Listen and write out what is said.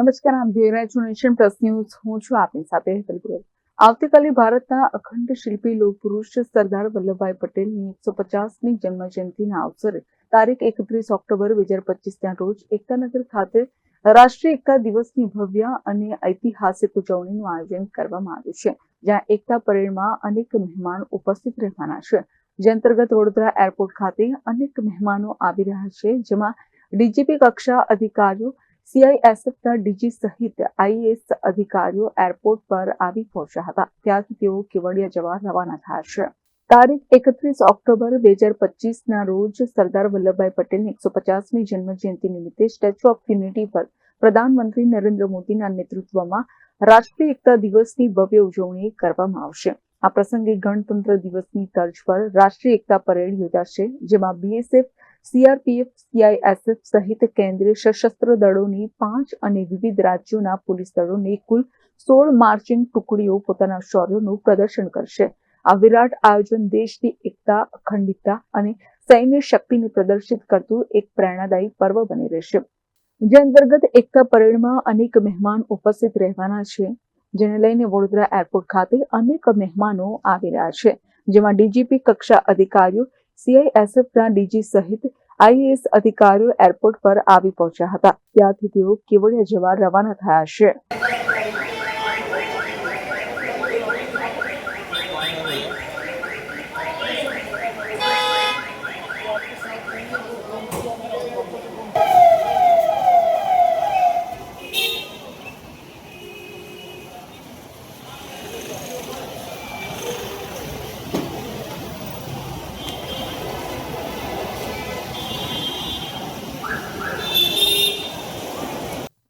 નમસ્કાર, આમ જોઈ રહ્યા છો નેશન પ્લસ ન્યૂઝ. હું છું આપની સાથે હેતલ ગોયલ આવતીકાલે ભારતના અખંડ શિલ્પી લોકપુરુષ સરદાર વલ્લભભાઈ પટેલની એકસો પચાસમી જન્મ જયંતિના અવસરે તારીખ એકત્રીસ ઓક્ટોબર બે હજાર પચીસના રોજ એકતાનગર ખાતે રાષ્ટ્રીય એકતા દિવસની ભવ્ય અને ઐતિહાસિક ઉજવણીનું આયોજન કરવામાં આવ્યું છે, જ્યાં એકતા પરેડમાં અનેક મહેમાન ઉપસ્થિત રહેવાના છે. જે અંતર્ગત વડોદરા એરપોર્ટ ખાતે અનેક મહેમાનો આવી રહ્યા છે, જેમાં ડીજીપી કક્ષા અધિકારીઓ સીઆઈએસએફના ડીજી સહિત આઈએએસ અધિકારીઓ એરપોર્ટ પર આવી પહોંચ્યા હતા. ત્યાંથી તેઓ કેવડિયા જવા રવાના થયા છે. તારીખ એકત્રીસ ઓક્ટોબર બે હજાર પચીસના રોજ સરદાર વલ્લભભાઈ પટેલની એકસો પચાસમી જન્મજયંતિ નિમિત્તે સ્ટેચ્યુ ઓફ યુનિટી પર પ્રધાનમંત્રી નરેન્દ્ર મોદીના નેતૃત્વમાં રાષ્ટ્રીય એકતા દિવસની ભવ્ય ઉજવણી કરવામાં આવશે. આ પ્રસંગે ગણતંત્ર દિવસની તર્જ પર રાષ્ટ્રીય એકતા પરેડ યોજાશે, જેમાં બીએસએફ સીઆરપીએફ, સીઆઈએસએફ સહિત કેન્દ્રીય સશસ્ત્ર દળોની પાંચ અને વિવિધ રાજ્યોના પોલીસ દળોની કુલ સોળ માર્ચિંગ ટુકડીઓ પોતાના શૌર્યનું પ્રદર્શન કરશે. આ વિરાટ આયોજન દેશની એકતા, અખંડિતતા અને સૈન્ય શક્તિને પ્રદર્શિત કરતું એક પ્રેરણાદાયી પર્વ બની રહેશે. જે અંતર્ગત એકતા પરેડમાં અનેક મહેમાન ઉપસ્થિત રહેવાના છે, જેને લઈને વડોદરા એરપોર્ટ ખાતે અનેક મહેમાનો આવી રહ્યા છે, જેમાં ડીજીપી કક્ષા અધિકારીઓ સીઆઈએસએફના ડીજી સહિત આઈએએસ અધિકારીઓ એરપોર્ટ પર આવી પહોંચ્યા હતા. ત્યાંથી તેઓ કેવડિયા જવા રવાના થયા છે.